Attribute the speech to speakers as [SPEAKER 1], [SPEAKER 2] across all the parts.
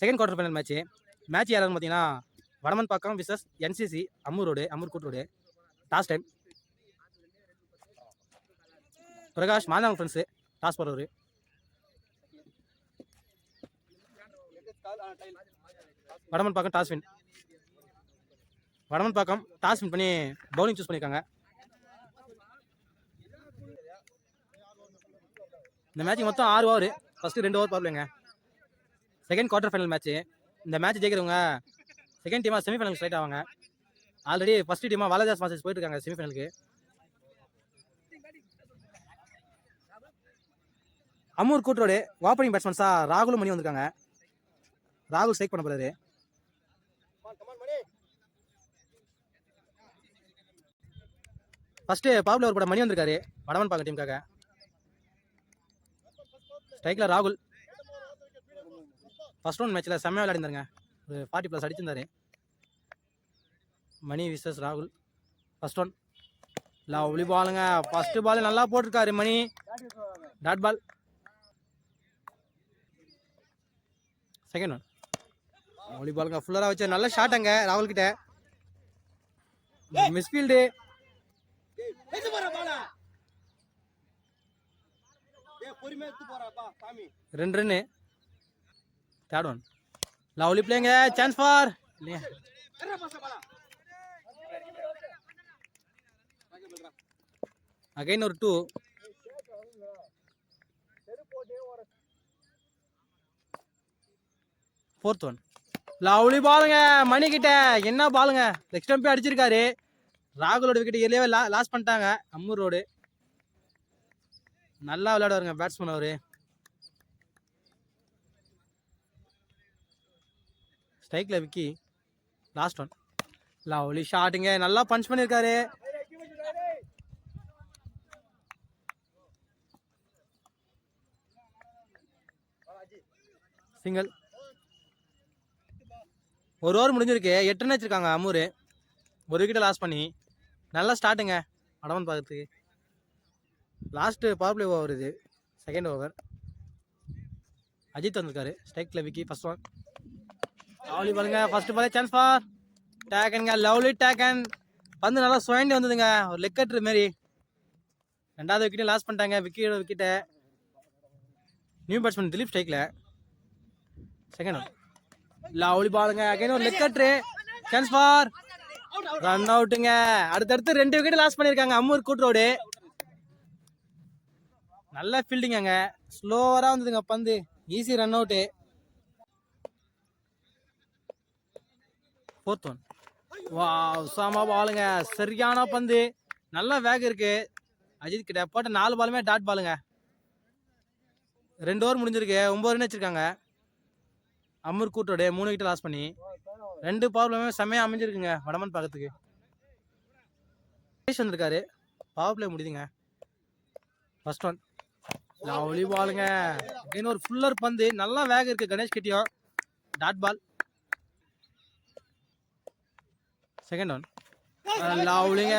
[SPEAKER 1] Second quarter final match match யாராவது பார்த்தீங்கன்னா Vadaman Pakkam versus NCC Ammur road Ammur கூட்டு road toss time Prakash மாதாங்க friends toss போடுறவர். Vadaman Pakkam toss win Vadaman Pakkam toss win பண்ணி bowling choose பண்ணியிருக்காங்க இந்த match மொத்தம் ஆறு over first ரெண்டு ஓவர் பார்ப்பலங்க செகண்ட் குவார்டர் ஃபைனல் மேட்ச் இந்த மேட்ச் ஜெயிக்கிறவங்க செகண்ட் டீமாக செமிஃபைனல் ஸ்ட்ரைட் ஆவாங்க. ஆல்ரெடி ஃபர்ஸ்ட் டீமாக வாலாஜாஸ் மாசஸ் போயிட்டு இருக்காங்க செமிஃபைனலுக்கு அம்மூர் கூட்டரோடு ஓப்பனிங் பேட்ஸ்மேன்ஸா ராகுலும் மணி வந்திருக்காங்க. ராகுல் ஸ்ட்ரைக் பண்ண போறாரு. ஃபர்ஸ்ட் பவர் ஓவர் போட மணி வந்திருக்காரு வடமன் பாக்க டீமுக்காக ஸ்ட்ரைக்ல ராகுல். ஃபர்ஸ்ட் ரவுண்ட் மேட்ச்ல செம்மையா விளையாடிருந்தாருங்க. ஒரு ஃபார்ட்டி ப்ளஸ் அடிச்சிருந்தாரு. மணி விசஸ் ராகுல். ஃபர்ஸ்ட் ஒன் லவ்லி பாலுங்க ஃபர்ஸ்ட் பால் நல்லா போட்டிருக்காரு Mani. Dot ball second one lovely பாலுங்க ஃபுல்லராக வச்சு நல்ல ஷாட் அங்க ராகுல் கிட்ட. மிஸ்ஃபீல்டு ரெண்டு ரன்னு தேர்ட் ஒன் லவ்லி பிளேங்க சான்ஸ் ஃபார் இல்லையா அகைன் ஒரு டூ ஃபோர்த் ஒன் லவ்லி பாலுங்க மணி கிட்ட என்ன பாலுங்க லெக் ஸ்டம்பே அடிச்சிருக்காரு. ராகுலோட விக்கெட் ஏரியாவே லா லாஸ் பண்ணிட்டாங்க. அம்மூர் ரோடு நல்லா விளையாடுவாருங்க பேட்ஸ்மேன் அவரு. ஸ்ட்ரைக்கில் விக்கி. லாஸ்ட் ஒன் லவ்லி ஷாட்டுங்க. நல்லா பஞ்ச் பண்ணியிருக்காரு சிங்கிள் ஒரு ஓவர் முடிஞ்சிருக்கு. எட்டு ரன் வச்சிருக்காங்க அமூர். ஒரு விக்கெட்டை லாஸ் பண்ணி. நல்லா ஸ்டார்ட்டுங்க அடவன் பார்க்கறதுக்கு லாஸ்ட்டு பவர் பிளே ஓவர் இது. செகண்ட் ஓவர் அஜித் வந்திருக்காரு. ஸ்ட்ரைக்கில் விக்கி. ஃபர்ஸ்ட் ஒன் லவ்லி பாருங்க ஃபர்ஸ்ட் பாலே சான்ஸ் ஃபார் டேக்கனுங்க லவ்லி டேக்கன் பந்து நல்லா சுயண்டி வந்ததுங்க. ஒரு லெக் மாரி. ரெண்டாவது விக்கெட்டையும் லாஸ் பண்ணிட்டாங்க. விக்கெட் விக்கெட்டை நியூ பேட்ஸ்மேன் திலீப் ஸ்ட்ரைக்கில் செகண்ட் லவ்லி பாலுங்க அகைன் ஒரு லெக்கட்ரு சான்ஸ் ஃபார் ரன் அவுட்டுங்க அடுத்தடுத்து ரெண்டு விக்கெட் லாஸ் பண்ணியிருக்காங்க அம்மூர் கூட்ரோடு நல்ல ஃபீல்டிங் அங்கே ஸ்லோவராக வந்ததுங்க பந்து. Easy run out fourth one வா சாமா பாலுங்க. சரியான பந்து. நல்ல வேக இருக்கு. அஜித் கிட்ட போட்ட நாலு பாலுமே டாட் பாலுங்க. ரெண்டு ஓவர் முடிஞ்சிருக்கு. ஒம்பது ரன் வச்சுருக்காங்க. அமர் கூட்டோட மூணு கிட்ட லாஸ் பண்ணி. ரெண்டு பவர் செம்மையாக அமைஞ்சிருக்குங்க வடமன் பார்க்கறதுக்கு கணேஷ் வந்திருக்காரு. பவர் பிளே முடியுதுங்க. ஃபர்ஸ்ட் ஒன் லவ்லி பாலுங்க. இன்னொரு ஒரு ஃபுல்லர் பந்து. நல்லா வேக இருக்குது Ganesh கிட்டியும். Dot ball. Second one லவ்லிங்க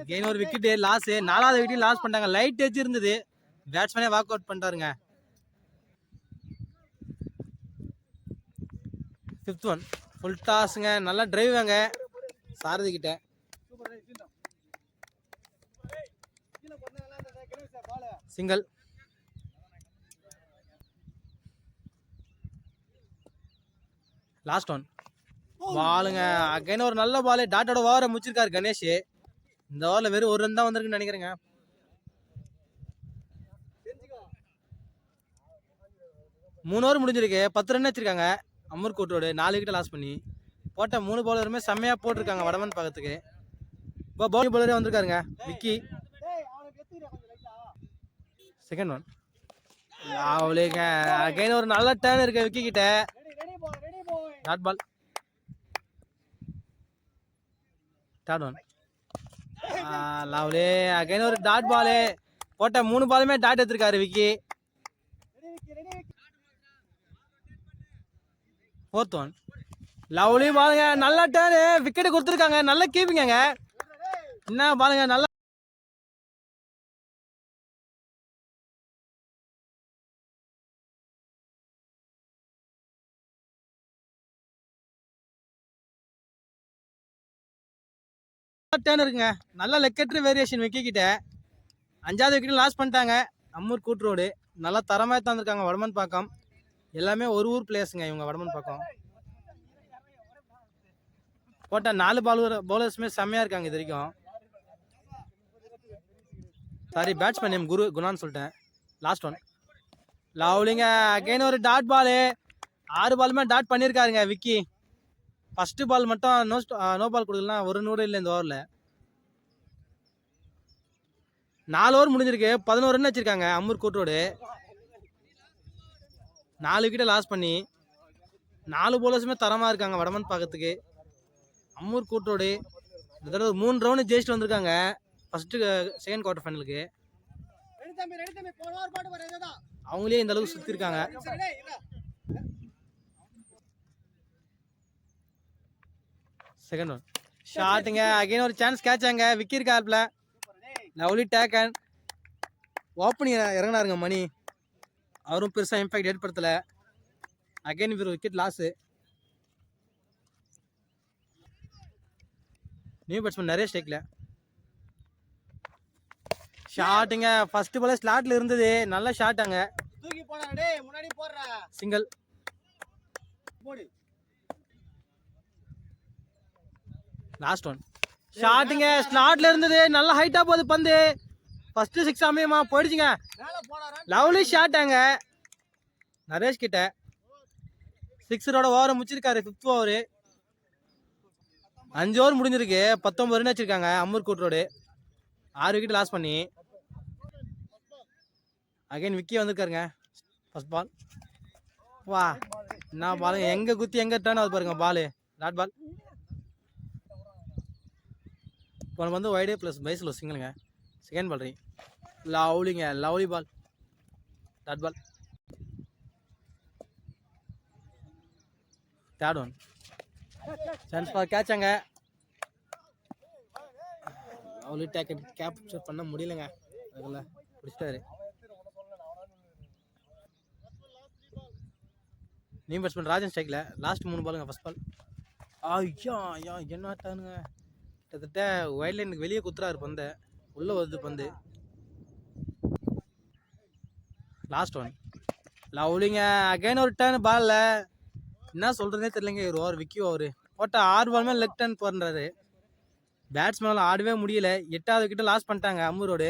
[SPEAKER 1] அகைன் ஒரு விக்கெட் லாஸ் நாலாவது விக்கெட் லாஸ் பண்ணிட்டாங்க. லைட் எட்ஜ் இருந்தது. பேட்ஸ்மேனே வாக் அவுட் பண்ணிட்டாருங்க. ஃபிஃப்த் ஒன் ஃபுல் டாஸுங்க நல்லா டிரைவாங்க சாரதி கிட்ட. சிங்கிள் லாஸ்ட் ஒன் பாலுங்க அகைன் ஒரு நல்ல பால் டாட்டோட ஓவரை முடிச்சிருக்காரு கணேஷ். இந்த ஓவரில் வெறும் ஒரு ரன் தான் வந்திருக்குன்னு நினைக்கிறேங்க. மூணு ஓவர் முடிஞ்சிருக்கு. பத்து ரன் வச்சிருக்காங்க. அமர் கோட்டோடு நாலு விக்கெட் லாஸ் பண்ணி. போட்ட மூணு பவுலருமே செம்மையாக போட்டிருக்காங்க வடமன் பார்க்கறதுக்கு இப்போ பவுலிங் பவுலரே வந்திருக்காருங்க. விக்கி. செகண்ட் ஒன் அவளுங்க அகைன் ஒரு நல்ல டேர்ன் இருக்கு விக்கி கிட்ட dot ball dot one lovely again ஒரு டாட் பாலு போட்ட மூணு பாலுமே டாட் எடுத்திருக்காரு விக்கி. ஃபோர்த் ஒன் லவ்லி பாலுங்க நல்ல டேர்னு விக்கெட் கொடுத்துருக்காங்க. நல்ல கீப்பிங்க என்ன பாலுங்க நல்ல டேர்ன் இருக்குங்க. நல்ல லெக்கெட்ரு வேரியேஷன் விக்கிக்கிட்ட அஞ்சாவது விக்கெட்டும் லாஸ் பண்ணிட்டாங்க. அம்மூர் ரோடு நல்லா தரமாக தந்துருக்காங்க வடமன் பாக்கம். எல்லாமே ஒரு ஊர் பிளேஸுங்க இவங்க வடமன் பாக்கம். போட்ட நாலு பால் பவுலர்ஸுமே செம்மையாக இருக்காங்க இது வரைக்கும். சாரி பேட்ஸ்மேன் நேம் குரு குணான்னு சொல்லிட்டேன். லாஸ்ட் ஒன் லவ்லிங்க அகைன் ஒரு டாட் பாலு ஆறு பாலுமே டாட் பண்ணியிருக்காருங்க விக்கி. ஃபஸ்ட்டு பால் மட்டும் நோ நோ பால் கொடுக்கலாம் ஒரு நூறு இல்லை இந்த ஓவரில் நாலு ஓவர் முடிஞ்சிருக்கு பதினோரு ரன் வச்சிருக்காங்க அம்மூர் கூட்டோடு நாலு விக்கெட்டை லாஸ் பண்ணி நாலு போலர்ஸுமே தரமாக இருக்காங்க வடமன் பார்க்கறதுக்கு அம்மூர் கூட்டோடு இந்த தடவை மூணு ரவுண்டு ஜெயிச்சுட்டு வந்திருக்காங்க ஃபஸ்ட்டு செகண்ட் குவார்டர் ஃபைனலுக்கு அவங்களே இந்த அளவுக்கு சுற்றிருக்காங்க செகண்ட் ஒன் ஷாட்டுங்க அகைன் ஒரு சான்ஸ் கேட்சாங்க. விக்கி இருக்காப்ல லவ்லி டேக்கன் ஓப்பனிங் இறங்கினாருங்க மணி. அவரும் பெருசாக இம்பாக்ட் ஏற்படுத்தலை. அகைன் இவர் விக்கெட் லாஸு நியூ பேட்ஸ்மேன் நிறைய ஸ்டேக்கில் ஷாட்டுங்க ஃபர்ஸ்ட் பாலே ஸ்லாட்ல இருந்தது. நல்ல ஷாட்டாங்க
[SPEAKER 2] தூக்கி போடா டேய் முன்னாடி போடுறா.
[SPEAKER 1] சிங்கிள்
[SPEAKER 2] போடு
[SPEAKER 1] லாஸ்ட் ஒன் ஷாட்டுங்க ஸ்லாட்ல இருந்தது. நல்ல ஹைட்டா போகுது பந்து. ஃபர்ஸ்ட் சிக்ஸ் அமையமா? போயிடுச்சுங்க. லவ்லி ஷாட்டாங்க நரேஷ் கிட்ட. சிக்ஸரோட ஓவர் முடிச்சிருக்காரு. ஃபிஃப்த் ஓவர் அஞ்சு ஓவர் முடிஞ்சிருக்கு. பத்தொன்பது ரன் வச்சிருக்காங்க. அம்மூர் கூட்டரோடு ஆறு விக்கெட் லாஸ் பண்ணி. அகைன் விக்கி வந்திருக்காருங்க. ஃபர்ஸ்ட் பால் வா. என்ன பாலுங்க எங்க குத்தி எங்க டேர்ன் ஆகுது பாருங்க பால் டாட் பால் இப்போ நம்ம வந்து ஒய்டே ப்ளஸ் பைஸில் சிங்கிளுங்க செகண்ட் பால் ரீ. லவ்லிங்க lovely ball dot ball third one chance for கேட்சாங்க lovely டேக்கெட் கேப்சர் பண்ண முடியலங்க. அதில் பிடிச்சிட்டாரு. நீ பேட்ஸ்மேன் ராஜன் ஸ்ட்ரைக்கில் லாஸ்ட் மூணு பாலுங்க ஃபஸ்ட் பால் ஐயா ஐயா என்ன ஆட்டானுங்க? கிட்டத்தட்ட ஒயிட் லைனுக்கு வெளியே குத்துறாரு பந்தை. உள்ளே வருது பந்து. லாஸ்ட் ஒன் லவ்லிங்க அகைன் ஒரு டர்ன் பாலில் என்ன சொல்கிறதே தெரியலங்க ஒரு ஓவர் விக்கி ஓவர் போட்ட ஆறு பாலுமே லெக் டர்ன் போடுறாரு. பேட்ஸ்மேனால் ஆடவே முடியல. எட்டாவது கிட்ட லாஸ் பண்ணிட்டாங்க அம்மூரோடு.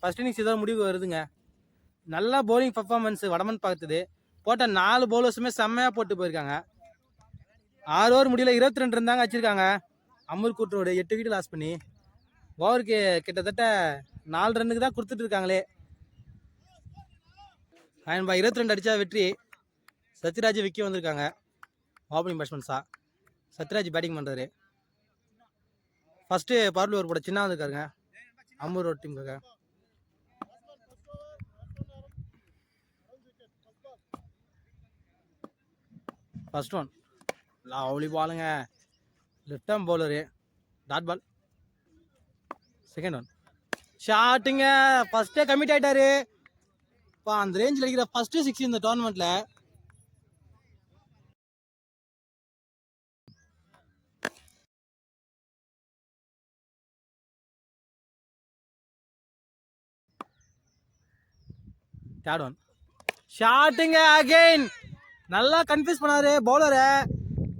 [SPEAKER 1] ஃபர்ஸ்ட் இன்னிங்ஸ் இதோ முடிவு வருதுங்க. நல்லா பவுலிங் பர்ஃபார்மன்ஸ் வடமன் பார்த்தது போட்ட நாலு பவுலர்ஸுமே செம்மையாக போட்டு போயிருக்காங்க. ஆறு ஓவர் முடியல இருபத்தி ரெண்டு இருந்தாங்க வச்சுருக்காங்க அம்மூர் கூட்டரோடு எட்டு விக்கெட் லாஸ் பண்ணி ஓவருக்கு கிட்டத்தட்ட நாலு ரன்னுக்கு தான் கொடுத்துட்டு இருக்காங்களே. அயன் இருபத்தி ரெண்டு அடித்தா வெற்றி. சத்யராஜ் விக்கி வந்திருக்காங்க. ஓப்பனிங் பேட்ஸ்மேன்ஸா சத்யராஜ் பேட்டிங் பண்ணுறாரு ஃபஸ்ட்டு பார்லி ஒரு போட சின்ன வந்திருக்காருங்க. அம்பூர் ரோட் டீமுக்காக ஃபர்ஸ்ட் ஒன் லவ்லி பாலுங்க left arm bowler dot ball second one ஷாட்டுங்க ஃபஸ்ட்டே கமிட் ஆயிட்டாரு. இப்போ அந்த ரேஞ்சில் அடிக்கிற ஃபஸ்ட்டு சிக்ஸ் இந்த டோர்னமெண்ட்டில் தேர்ட் ஒன் ஷாட்டுங்க அகைன் நல்லா கன்ஃபியூஸ் பண்ணாரு பவுலரை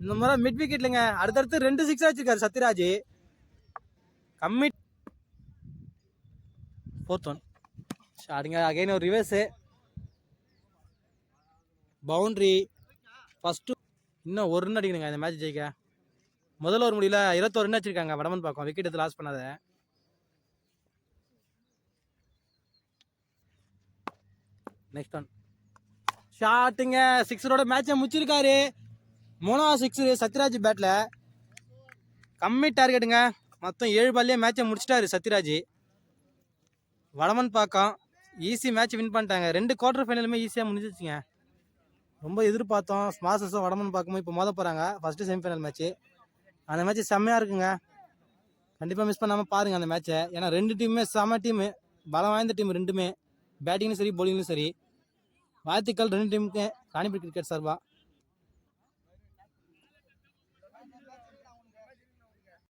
[SPEAKER 1] இந்த முறை மிட் விக்கெட்லங்க அடுத்தடுத்து ரெண்டு சிக்ஸ் வச்சிருக்காரு சத்யராஜ். கம்மி. ஃபோர்த் ஒன் ஸ்டார்டிங்க அகைன் ஒரு ரிவர்ஸு பவுண்ட்ரி ஃபஸ்ட்டு இன்னும் ஒரு ரன் அடிக்கணுங்க இந்த மேட்ச் ஜெயிக்க. முதல்ல ஒரு முடியல இருபத்தோரு ரன் அடிச்சிருக்காங்க வடமன் பார்க்கும் விக்கெட் எடுத்து லாஸ் பண்ணாத. நெக்ஸ்ட் ஒன் ஷாட்டுங்க சிக்ஸரோட மேட்சை முடிச்சிருக்காரு. மூணாவது சிக்ஸரு சத்யராஜ் பேட்டில் கம்மி டார்கெட்டுங்க மொத்தம் ஏழு பால்லேயே மேட்சை முடிச்சிட்டாரு Sathyaraj. Vadaman Pakkam. Easy match win பண்ணிட்டாங்க. ரெண்டு குவார்டர் ஃபைனலுமே ஈஸியாக முடிஞ்சிச்சுங்க ரொம்ப எதிர்பார்த்தோம். ஸ்மாசஸும் வடமன் பார்க்கும்போது இப்போ மோத போகிறாங்க ஃபஸ்ட்டு செமிஃபைனல் மேட்ச்சு அந்த மேட்ச் செம்மையாக இருக்குங்க. கண்டிப்பாக மிஸ் பண்ணாமல் பாருங்கள் அந்த மேட்ச்சை ஏன்னா ரெண்டு டீமுமே செம டீமு பலம் வாய்ந்த டீம் ரெண்டுமே. பேட்டிங்கும் சரி bowling-லும் சரி. வாழ்த்துக்கள் ரெண்டு டீமுக்கு ராணிபுரி கிரிக்கெட் சார்பாக